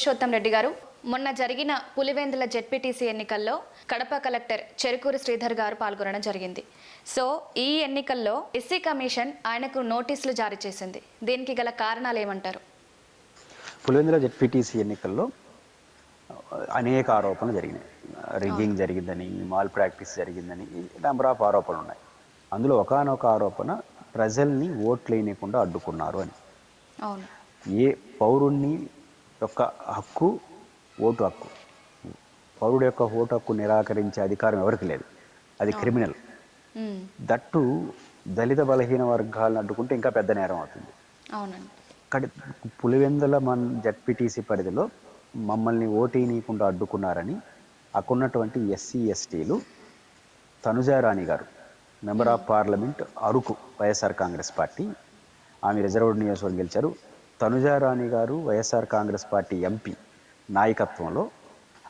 పురుషోత్తం రెడ్డి గారు. మొన్న జరిగిన పులివెందుల జెడ్పీటీసీ ఎన్నికల్లో కడప కలెక్టర్ చెరుకూరు శ్రీధర్ గారు పాల్గొనడం జరిగింది. సో ఈ ఎన్నికల్లో ఎస్సీ కమిషన్ ఆయనకు నోటీసులు జారీ చేసింది. దీనికి గల కారణాలు ఏమంటారు? పులివెందుల జెడ్పీటీసీ ఎన్నికల్లో అనేక ఆరోపణలు జరిగినాయి. రిగ్గింగ్ జరిగిందని మాల్ ప్రాక్టీస్ జరిగిందని నెంబర్ ఆఫ్ ఆరోపణలు ఉన్నాయి. అందులో ఒకానొక ఆరోపణ ప్రజల్ని ఓట్లు వేయకుండా అడ్డుకున్నారు అని. అవును. ఏ పౌరుణ్ణి యొక్క హక్కు ఓటు హక్కు. పౌరుడు యొక్క ఓటు హక్కు నిరాకరించే అధికారం ఎవరికి లేదు. అది క్రిమినల్. దట్టు దళిత బలహీన వర్గాలను అడ్డుకుంటే ఇంకా పెద్ద నేరం అవుతుంది. అవునండి. ఇక్కడ పులివెందుల మన జడ్పీటీసీ పరిధిలో మమ్మల్ని ఓటీనీయకుండా అడ్డుకున్నారని అక్కడున్నటువంటి ఎస్సీ ఎస్టీలు తనుజారాణి గారు member of parliament Araku YSR Congress party ఆమె రిజర్వ్డ్ నియోజకవర్గం గెలిచారు. తనుజారాణి గారు వైఎస్ఆర్ కాంగ్రెస్ పార్టీ ఎంపీ నాయకత్వంలో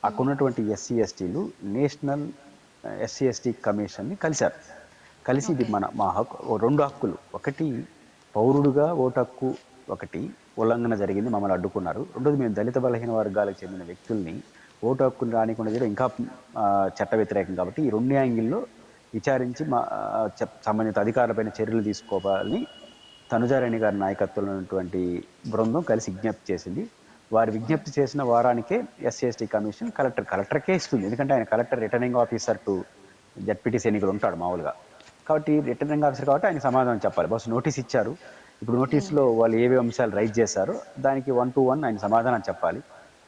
అక్కడున్నటువంటి ఎస్సీ ఎస్టీలు నేషనల్ ఎస్సీ ఎస్టీ కమిషన్ని కలిశారు. కలిసి ఇది మన మా హక్కు రెండు హక్కులు. ఒకటి పౌరుడుగా ఓటు హక్కు ఒకటి ఉల్లంఘన జరిగింది మమ్మల్ని అడ్డుకున్నారు. రెండోది మేము దళిత బలహీన వర్గాలకు చెందిన వ్యక్తుల్ని ఓటు హక్కుని రానికుండా చేయడం ఇంకా చట్ట వ్యతిరేకం కాబట్టి ఈ రెండు యాంగిల్లో విచారించి మా సంబంధిత అధికారులపైన చర్యలు తీసుకోవాలని తనుజారాణి గారి నాయకత్వంలో ఉన్నటువంటి బృందం కలిసి విజ్ఞప్తి చేసింది. వారు విజ్ఞప్తి చేసిన వారానికే ఎస్సీ ఎస్టీ కమిషన్ కలెక్టర్ కలెక్టర్కే ఇస్తుంది. ఎందుకంటే ఆయన collector returning officer to ZPTC ఎన్నికలు ఉంటాడు మామూలుగా. కాబట్టి రిటర్నింగ్ ఆఫీసర్ కాబట్టి ఆయన సమాధానం చెప్పాలి. బస్ నోటీస్ ఇచ్చారు. ఇప్పుడు నోటీస్లో వాళ్ళు ఏవే అంశాలు రైజ్ చేశారో దానికి వన్ టు వన్ ఆయన సమాధానం చెప్పాలి.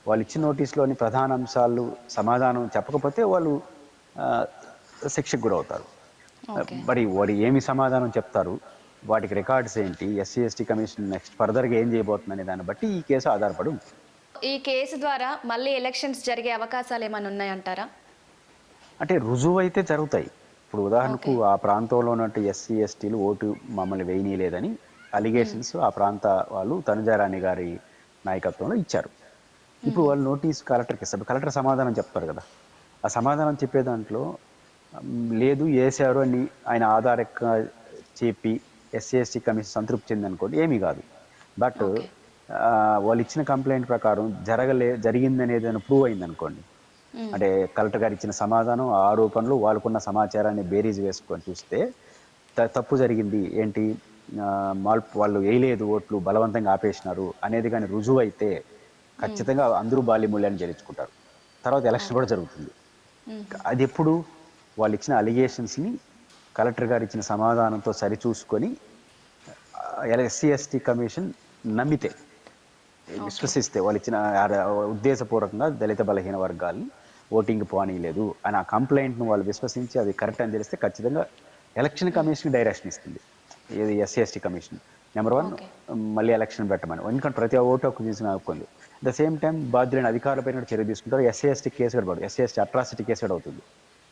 వాళ్ళు ఇచ్చిన నోటీస్లోని ప్రధాన అంశాలు సమాధానం చెప్పకపోతే వాళ్ళు శిక్షకు గురవుతారు. మరి వాడు ఏమి సమాధానం చెప్తారు? వాటికి రికార్డ్స్ ఏంటి? ఎస్సీ ఎస్టీ కమిషన్ నెక్స్ట్ ఫర్దర్గా ఏం చేయబోతుంది అనే దాన్ని బట్టి ఈ కేసు ఆధారపడి ఉంటుంది. ఈ కేసు ద్వారా మళ్ళీ ఎలక్షన్స్ జరిగే అవకాశాలు ఏమైనా ఉన్నాయంటారా? అంటే రుజువు అయితే జరుగుతాయి. ఇప్పుడు ఉదాహరణకు ఆ ప్రాంతంలో ఉన్నట్టు ఎస్సీ ఎస్టీలు ఓటు మమ్మల్ని వేయనీయలేదని అలిగేషన్స్ ఆ ప్రాంత వాళ్ళు తనుజారాణి గారి నాయకత్వంలో ఇచ్చారు. ఇప్పుడు వాళ్ళు నోటీస్ కలెక్టర్కి ఇస్తారు. కలెక్టర్ సమాధానం చెప్తారు కదా. ఆ సమాధానం చెప్పే దాంట్లో లేదు వేశారు అని ఆయన ఆధారక చెప్పి ఎస్సీ ఎస్టీ కమిషన్ సంతృప్తి చెంది అనుకోండి ఏమీ కాదు. బట్ వాళ్ళు ఇచ్చిన కంప్లైంట్ ప్రకారం జరగలే జరిగిందనేది ఏదైనా ప్రూవ్ అయింది అనుకోండి అంటే కలెక్టర్ గారు ఇచ్చిన సమాధానం ఆరోపణలు వాళ్ళకున్న సమాచారాన్ని బేరీజ్ వేసుకొని చూస్తే తప్పు జరిగింది ఏంటి? వాళ్ళు వేయలేదు ఓట్లు బలవంతంగా ఆపేసినారు అనేది కానీ రుజువు అయితే ఖచ్చితంగా అందరూ బాల్యమూల్యాన్ని చేర్చుకుంటారు తర్వాత ఎలక్షన్ కూడా జరుగుతుంది. అది ఎప్పుడు? వాళ్ళు ఇచ్చిన అలిగేషన్స్ని కలెక్టర్ గారు ఇచ్చిన సమాధానంతో సరిచూసుకొని ఎస్సీ ఎస్టీ కమిషన్ నమ్మితే విశ్వసిస్తే వాళ్ళు ఇచ్చిన ఉద్దేశపూర్వకంగా దళిత బలహీన వర్గాల్ని ఓటింగ్ పోనీయలేదు అని ఆ కంప్లైంట్ను వాళ్ళు విశ్వసించి అది కరెక్ట్ అని తెలిస్తే ఖచ్చితంగా ఎలక్షన్ కమిషన్ డైరెక్షన్ ఇస్తుంది. ఇది SC ST commission. Number one మళ్ళీ ఎలక్షన్ పెట్టమని. ఎందుకంటే ప్రతి ఓటు హక్కు తీసుకుని హక్కుంది. ద సేమ్ టైం బాధ్యులైన అధికారులపైన చర్య తీసుకుంటారు. ఎస్సీ ఎస్టీ కేసు కూడా పడదు ఎస్సీ ఎస్టీ అట్రాసిటీ కేసు కూడా అవుతుంది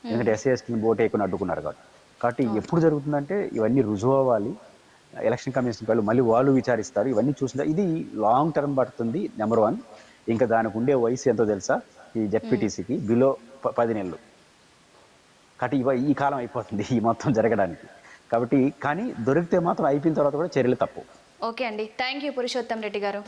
ఎందుకంటే ఎస్సీ ఎస్టీని ఓటు వేయకుండా అడ్డుకున్నారు కాబట్టి. కాబట్టి ఎప్పుడు జరుగుతుందంటే ఇవన్నీ రుజువు అవ్వాలి. ఎలక్షన్ కమిషన్ వాళ్ళు మళ్ళీ వాళ్ళు విచారిస్తారు. ఇవన్నీ చూసిన ఇది లాంగ్ టర్మ్ పడుతుంది నెంబర్ వన్. ఇంకా దానికి ఉండే వయసు ఎంతో తెలుసా? ఈ జెడ్పీటీసీకి బిలో పది నెలలు. కాబట్టి ఇవ ఈ కాలం అయిపోతుంది ఈ మొత్తం జరగడానికి. కాబట్టి కానీ దొరికితే మాత్రం అయిపోయిన తర్వాత కూడా చర్యలు తప్పు. ఓకే అండి. థ్యాంక్ యూ పురుషోత్తం రెడ్డి గారు.